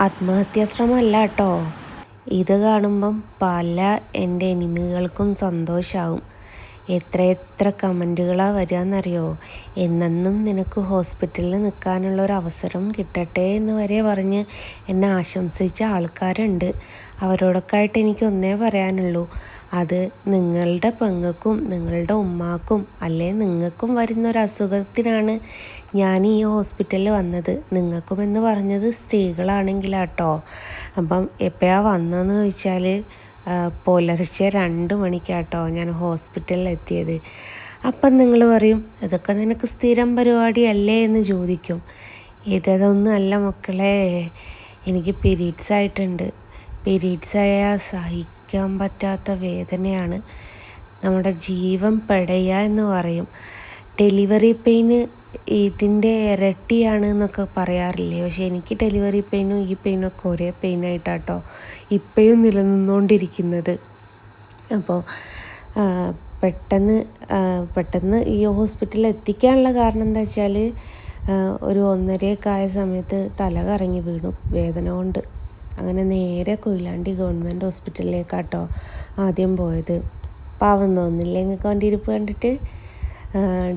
ആത്മഹത്യാശ്രമമല്ല കേട്ടോ. ഇത് കാണുമ്പം പല എന്റെ എനിമികൾക്കും സന്തോഷമാവും എത്ര എത്ര കമന്റുകളാണ് വരിക എന്നറിയോ എന്നെന്നും നിനക്ക് ഹോസ്പിറ്റലിൽ നിൽക്കാനുള്ള ഒരു അവസരം കിട്ടട്ടെ എന്ന് വരെ പറഞ്ഞ് എന്നെ ആശംസിച്ച ആൾക്കാരുണ്ട്. അവരോടൊക്കെ ആയിട്ട് എനിക്ക് ഒന്നേ പറയാനുള്ളൂ. അത് നിങ്ങളുടെ പെങ്ങൾക്കും നിങ്ങളുടെ ഉമ്മാക്കും അല്ലെ നിങ്ങൾക്കും വരുന്ന ഒരു അസുഖത്തിനാണ് ഞാൻ ഈ ഹോസ്പിറ്റലിൽ വന്നത് നിങ്ങൾക്കും എന്ന് പറഞ്ഞത് സ്ത്രീകളാണെങ്കിലാട്ടോ. അപ്പം എപ്പോഴാണ് വന്നതെന്ന് ചോദിച്ചാൽ പുലർച്ചെ രണ്ട് മണിക്കാട്ടോ ഞാൻ ഹോസ്പിറ്റലിൽ എത്തിയത്. അപ്പം നിങ്ങൾ പറയും ഇതൊക്കെ നിനക്ക് സ്ഥിരം പരിപാടിയല്ലേ? എന്ന് ചോദിക്കും. ഇതൊന്നും അല്ല മക്കളെ എനിക്ക് പീരീഡ്സ് ആയിട്ടുണ്ട്. പീരീഡ്സ് ആയാൽ സഹിക്കാൻ പറ്റാത്ത വേദനയാണ്. നമ്മുടെ ജീവൻ പെടയുക എന്ന് പറയും. ഡെലിവറി പെയിന് ഇതിന്റെ ഇരട്ടിയാണ് എന്നൊക്കെ പറയാറില്ലേ? പക്ഷേ എനിക്ക് ഡെലിവറി പെയിനും ഈ പെയിനും ഒക്കെ ഒരേ പെയിനായിട്ടാട്ടോ ഇപ്പോഴും നിലനിന്നുകൊണ്ടിരിക്കുന്നത്. അപ്പോൾ പെട്ടെന്ന് പെട്ടെന്ന് ഈ ഹോസ്പിറ്റലിൽ എത്തിക്കാനുള്ള കാരണം എന്താ വെച്ചാൽ ഒരു ഒന്നരയൊക്കെ ആയ സമയത്ത് തല കറങ്ങി വീണു വേദന കൊണ്ട്. അങ്ങനെ നേരെ കൊയിലാണ്ടി ഗവൺമെന്റ് ഹോസ്പിറ്റലിലേക്കാട്ടോ ആദ്യം പോയത്. പാവം തോന്നില്ലേ? നിങ്ങൾക്ക് വണ്ടിയിരിപ്പ് കണ്ടിട്ട്?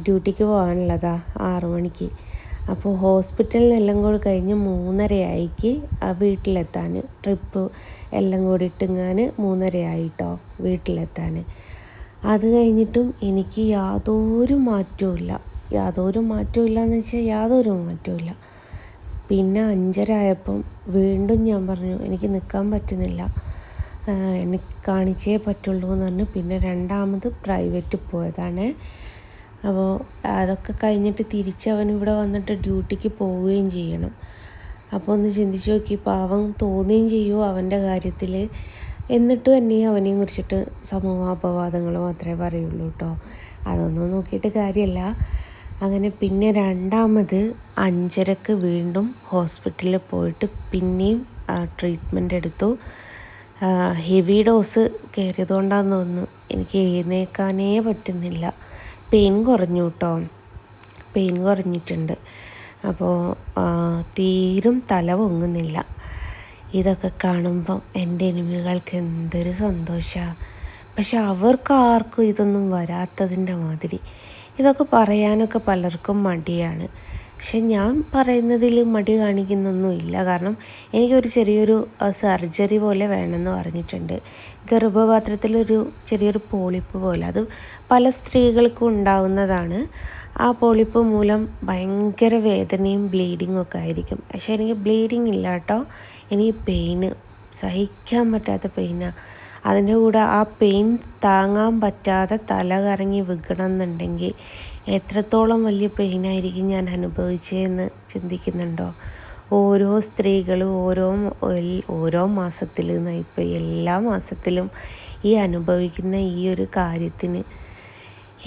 ഡ്യൂട്ടിക്ക് പോകാനുള്ളതാ ആറു മണിക്ക്. അപ്പോൾ ഹോസ്പിറ്റലിൽ എല്ലാം കൂടി കഴിഞ്ഞ് മൂന്നരയായിക്ക് വീട്ടിലെത്താൻ ട്രിപ്പ് എല്ലാം കൂടി ഇട്ടിങ്ങാൻ മൂന്നരയായിട്ടോ വീട്ടിലെത്താൻ അത് കഴിഞ്ഞിട്ടും എനിക്ക് യാതൊരു മാറ്റവും യാതൊരു മാറ്റവും എന്ന് വെച്ചാൽ യാതൊരു മാറ്റവും പിന്നെ അഞ്ചര ആയപ്പം വീണ്ടും ഞാൻ പറഞ്ഞു എനിക്ക് നിൽക്കാൻ പറ്റുന്നില്ല. എനിക്ക് കാണിച്ചേ പറ്റുള്ളൂ എന്ന് പറഞ്ഞു. പിന്നെ രണ്ടാമത് പ്രൈവറ്റ് പോയതാണ്. അപ്പോൾ അതൊക്കെ കഴിഞ്ഞിട്ട് തിരിച്ച് അവൻ ഇവിടെ വന്നിട്ട് ഡ്യൂട്ടിക്ക് പോവുകയും ചെയ്യണം. അപ്പോൾ ഒന്ന് ചിന്തിച്ച് നോക്കി പാവം തോന്നുകയും ചെയ്യുമോ അവന്റെ കാര്യത്തിൽ എന്നിട്ടും എന്നെയും അവനെയും കുറിച്ചിട്ട് സമൂഹ അപവാദങ്ങൾ മാത്രമേ പറയുള്ളൂ കേട്ടോ അതൊന്നും നോക്കിയിട്ട് കാര്യമല്ല അങ്ങനെ പിന്നെ രണ്ടാമത് അഞ്ചരക്ക് വീണ്ടും ഹോസ്പിറ്റലിൽ പോയിട്ട് പിന്നെയും ട്രീറ്റ്മെന്റ് എടുത്തു. ഹെവി ഡോസ് കയറിയതുകൊണ്ടാണെന്ന് തോന്നുന്നു. എനിക്ക് എഴുന്നേക്കാനേ പറ്റുന്നില്ല. പെയിൻ കുറഞ്ഞു കേട്ടോ. പെയിൻ കുറഞ്ഞിട്ടുണ്ട്. അപ്പോൾ തീരും തല പൊങ്ങുന്നില്ല. ഇതൊക്കെ കാണുമ്പം എന്റെ എനിമികൾക്ക് എന്തൊരു സന്തോഷമാണ് പക്ഷെ അവർക്ക് ആർക്കും ഇതൊന്നും വരാത്തതിന്റെ മാതിരി. ഇതൊക്കെ പറയാനൊക്കെ പലർക്കും മടിയാണ്. പക്ഷെ ഞാൻ പറയുന്നതിൽ മടി കാണിക്കുന്നൊന്നുമില്ല. കാരണം എനിക്കൊരു ചെറിയൊരു സർജറി പോലെ വേണമെന്ന് പറഞ്ഞിട്ടുണ്ട്. ഗർഭപാത്രത്തിലൊരു ചെറിയൊരു പോളിപ്പ് പോലെ. അത് പല സ്ത്രീകൾക്കും ഉണ്ടാവുന്നതാണ്. ആ പോളിപ്പ് മൂലം ഭയങ്കര വേദനയും ബ്ലീഡിങ്ങും ഒക്കെ ആയിരിക്കും. പക്ഷെ എനിക്ക് ബ്ലീഡിങ് ഇല്ല കേട്ടോ. എനിക്ക് പെയിന് സഹിക്കാൻ പറ്റാത്ത പെയിനാണ് അതിന്റെ കൂടെ ആ പെയിൻ താങ്ങാൻ പറ്റാതെ തല കറങ്ങി വിൽക്കണം എന്നുണ്ടെങ്കിൽ എത്രത്തോളം വലിയ പെയിനായിരിക്കും ഞാൻ അനുഭവിച്ചതെന്ന് ചിന്തിക്കുന്നുണ്ടോ? ഓരോ സ്ത്രീകളും ഓരോ ഓരോ മാസത്തിൽ ഇപ്പോൾ എല്ലാ മാസത്തിലും ഈ അനുഭവിക്കുന്ന ഈ ഒരു കാര്യത്തിന്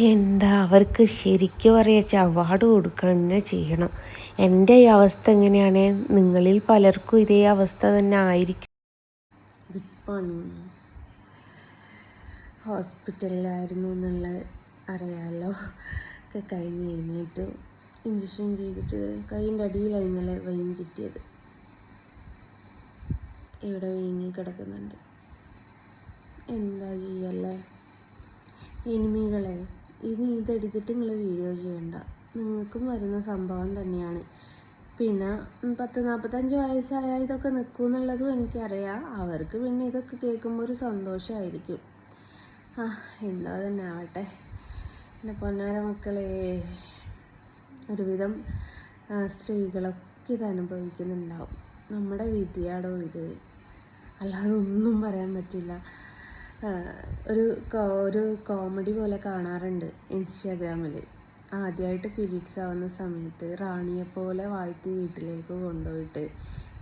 എന്താ അവർക്ക് ശരിക്കും പറയാച്ച അവാർഡ് കൊടുക്കുക ചെയ്യണം. എന്റെ ഈ അവസ്ഥ എങ്ങനെയാണ്? നിങ്ങളിൽ പലർക്കും ഇതേ അവസ്ഥ തന്നെ ആയിരിക്കും. ഇപ്പം ഹോസ്പിറ്റലിലായിരുന്നു എന്നുള്ളത് അറിയാമല്ലോ ഒക്കെ കഴിഞ്ഞ് കഴിഞ്ഞിട്ട് ഇഞ്ചക്ഷൻ ചെയ്തിട്ട് കൈയിന്റെ അടിയിലാണ് ഇന്നലെ വെയിൻ കിട്ടിയത്. ഇവിടെ വീങ്ങി കിടക്കുന്നുണ്ട്. എന്താ ചെയ്യല്ലേ? എനിമികളെ ഇനി ഇതെടുത്തിട്ട് നിങ്ങൾ വീഡിയോ ചെയ്യണ്ട. നിങ്ങൾക്കും വരുന്ന സംഭവം തന്നെയാണ്. പിന്നെ പത്ത് നാൽപ്പത്തഞ്ച് വയസ്സായ ഇതൊക്കെ നിൽക്കും എന്നുള്ളതും എനിക്കറിയാം. അവർക്ക് പിന്നെ ഇതൊക്കെ കേൾക്കുമ്പോൾ ഒരു സന്തോഷമായിരിക്കും. ആ എന്താ തന്നെ ആവട്ടെ. എന്റെ പൊന്നാര മക്കളെ ഒരുവിധം സ്ത്രീകളൊക്കെ ഇത് അനുഭവിക്കുന്നുണ്ടാവും. നമ്മുടെ വിധിയാടോ ഇത്? അല്ലാതെ ഒന്നും പറയാൻ പറ്റില്ല. ഒരു ഒരു കോമഡി പോലെ കാണാറുണ്ട് ഇൻസ്റ്റാഗ്രാമിൽ ആദ്യമായിട്ട് പീരീഡ്സ് ആവുന്ന സമയത്ത് റാണിയെ പോലെ വാഴ്ത്തി വീട്ടിലേക്ക് കൊണ്ടുപോയിട്ട്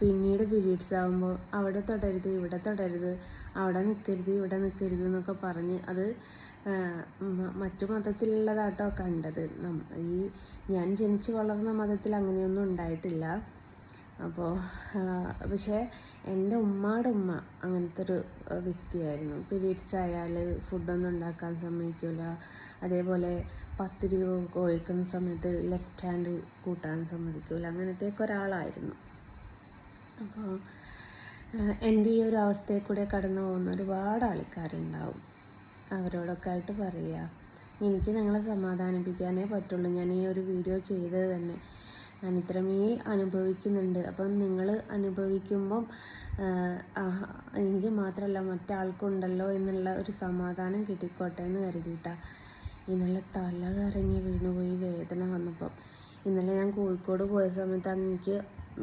പിന്നീട് പീരീഡ്സ് ആകുമ്പോൾ അവിടെ തുടരുത് ഇവിടെ തുടരുത് അവിടെ നിൽക്കരുത് ഇവിടെ നിൽക്കരുത് എന്നൊക്കെ പറഞ്ഞ് അത് മറ്റു മതത്തിലുള്ളതാട്ടോ കണ്ടത്. ഈ ഞാൻ ജനിച്ചു വളർന്ന മതത്തിൽ അങ്ങനെയൊന്നും ഉണ്ടായിട്ടില്ല. അപ്പോൾ പക്ഷേ എന്റെ ഉമ്മയുടെ ഉമ്മ അങ്ങനത്തെ ഒരു വ്യക്തിയായിരുന്നു പീരീഡ്സ് ആയാൽ ഫുഡൊന്നും ഉണ്ടാക്കാൻ സമ്മതിക്കില്ല അതേപോലെ പത്തിരി കോഴിക്കുന്ന സമയത്ത് ലെഫ്റ്റ് ഹാൻഡ് കൂട്ടാൻ സമ്മതിക്കില്ല അങ്ങനത്തെയൊക്കെ ഒരാളായിരുന്നു. അപ്പോൾ എന്റെ ഈ ഒരു അവസ്ഥയിൽ കൂടെ കടന്നു പോകുന്ന ഒരുപാട് ആൾക്കാരുണ്ടാവും. അവരോടൊക്കെ ആയിട്ട് പറയുക എനിക്ക് നിങ്ങളെ സമാധാനിപ്പിക്കാനേ പറ്റുള്ളൂ. ഞാൻ ഈ ഒരു വീഡിയോ ചെയ്തത് തന്നെ. ഞാൻ ഇത്രമേൽ അനുഭവിക്കുന്നുണ്ട്. അപ്പം നിങ്ങൾ അനുഭവിക്കുമ്പം എനിക്ക് മാത്രമല്ല മറ്റാൾക്കുണ്ടല്ലോ എന്നുള്ള ഒരു സമാധാനം കിട്ടിക്കോട്ടെ എന്ന് കരുതിയിട്ടാണ് ഇന്നലെ തല കരഞ്ഞ് വീണുപോയി വേദന വന്നപ്പം. ഇന്നലെ ഞാൻ കോഴിക്കോട് പോയ സമയത്താണ് എനിക്ക്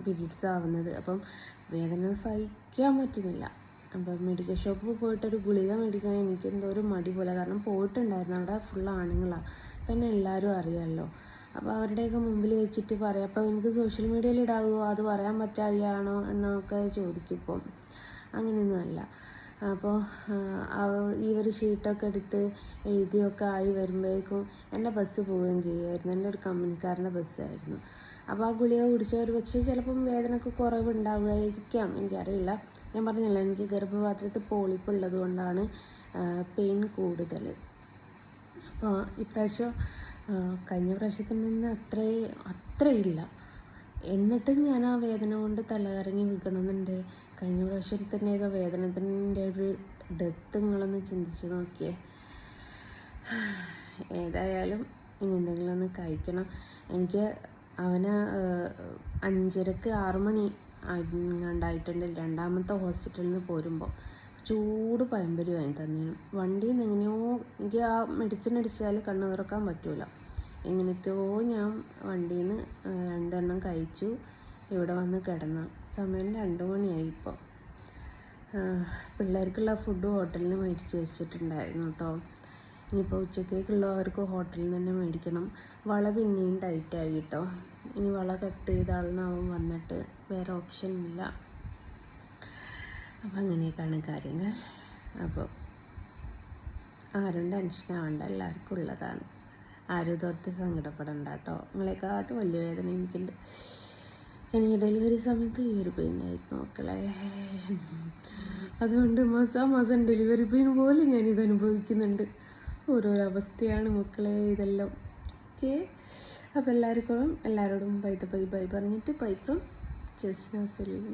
പീരീഡ്സ് ആവുന്നത്. അപ്പം വേദന സഹിക്കാൻ പറ്റുന്നില്ല. അപ്പം മെഡിക്കൽ ഷോപ്പിൽ പോയിട്ടൊരു ഗുളിക മേടിക്കാൻ എനിക്ക് എന്തോ ഒരു മടി പോലെ. കാരണം പോയിട്ടുണ്ടായിരുന്നു. അവിടെ ഫുൾ ആണുങ്ങളാണ് അപ്പം എന്നെ എല്ലാവരും അറിയാമല്ലോ അപ്പോൾ അവരുടെയൊക്കെ മുമ്പിൽ വെച്ചിട്ട് പറയാം. അപ്പോൾ എനിക്ക് സോഷ്യൽ മീഡിയയിൽ ഇടാവോ? അത് പറയാൻ പറ്റാതെയാണോ എന്നൊക്കെ ചോദിക്കും ഇപ്പം. അങ്ങനെയൊന്നുമല്ല അപ്പോൾ ഈ ഒരു ഷീട്ടൊക്കെ എടുത്ത് എഴുതിയൊക്കെ ആയി വരുമ്പോഴേക്കും എന്റെ ബസ് പോവുകയും ചെയ്യുമായിരുന്നു. എന്റെ ഒരു കമ്പനിക്കാരന്റെ ബസ്സായിരുന്നു അപ്പോൾ ആ ഗുളിക കുടിച്ച ഒരു പക്ഷേ ചിലപ്പം വേദനക്ക് കുറവുണ്ടാവുമായിരിക്കാം. എനിക്കറിയില്ല. ഞാൻ പറഞ്ഞില്ല എനിക്ക് ഗർഭപാത്രത്തിൽ പോളിപ്പ് ഉള്ളത് കൊണ്ടാണ് പെയിൻ കൂടുതൽ. അപ്പോൾ ഇപ്രാവശ്യം കഴിഞ്ഞ പ്രാവശ്യത്തിൽ നിന്ന് അത്രേ അത്രയില്ല. എന്നിട്ടും ഞാൻ ആ വേദന കൊണ്ട് തലകറങ്ങി വീഴണമെന്നുണ്ട് കഴിഞ്ഞ പ്രാവശ്യത്തിന്റെയൊക്കെ വേദനത്തിന്റെ ഒരു ഡെത്ത് നിങ്ങളൊന്ന് ചിന്തിച്ച് നോക്കിയേ. ഏതായാലും ഇനി എന്തെങ്കിലും ഒന്ന് കഴിക്കണം. എനിക്ക് അവന് അഞ്ചരക്ക് ആറു മണി ഉണ്ടായിട്ടുണ്ട് രണ്ടാമത്തെ ഹോസ്പിറ്റലിൽ നിന്ന് പോരുമ്പോൾ ചൂട് പഴംപൊരി വാങ്ങി തന്നേനും. വണ്ടിയിൽ നിന്ന് എങ്ങനെയോ എനിക്ക് ആ മെഡിസിൻ അടിച്ചാൽ കണ്ണു തുറക്കാൻ പറ്റൂല. എങ്ങനെയൊക്കെയോ ഞാൻ വണ്ടിയിൽ നിന്ന് രണ്ടെണ്ണം കഴിച്ചു. ഇവിടെ വന്ന് കിടന്നു. സമയം രണ്ട് മണിയായി ഇപ്പോൾ പിള്ളേർക്കുള്ള ഫുഡ് ഹോട്ടലിൽ നിന്ന് മേടിച്ച് വെച്ചിട്ടുണ്ടായിരുന്നു കേട്ടോ ഇനിയിപ്പോൾ ഉച്ചക്കേക്കുള്ള അവർക്ക് ഹോട്ടലിൽ നിന്ന് തന്നെ മേടിക്കണം. വള പിന്നെയും ടൈറ്റായി കേട്ടോ ഇനി വള കട്ട് ചെയ്ത ആളെന്നാവും വന്നിട്ട്. വേറെ ഓപ്ഷൻ ഇല്ല. അപ്പം അങ്ങനെയൊക്കെയാണ് കാര്യങ്ങൾ. അപ്പോൾ ആരും ടെൻഷൻ ആവേണ്ട. എല്ലാവർക്കും ഉള്ളതാണ്. ആരും ഇതോർത്ത് സങ്കടപ്പെടണ്ട കേട്ടോ നിങ്ങളെക്കാട്ടും വലിയ വേദന എനിക്കുണ്ട്. എനിക്ക് ഡെലിവറി സമയത്ത് ഈ ഒരു പെയിൻ ആയിരുന്നു മക്കളെ അതുകൊണ്ട് മാസം മാസം ഡെലിവറി പെയിൻ പോലെ ഞാനിത് അനുഭവിക്കുന്നുണ്ട്. ഓരോരോ അവസ്ഥയാണ് മക്കളെ ഇതെല്ലാം. ഓക്കെ. അപ്പോൾ എല്ലാവർക്കും എല്ലാവരോടും ബൈ ബൈ ബൈ പറഞ്ഞിട്ട് ബൈ ഫ്രം ജസ്ന സലീം.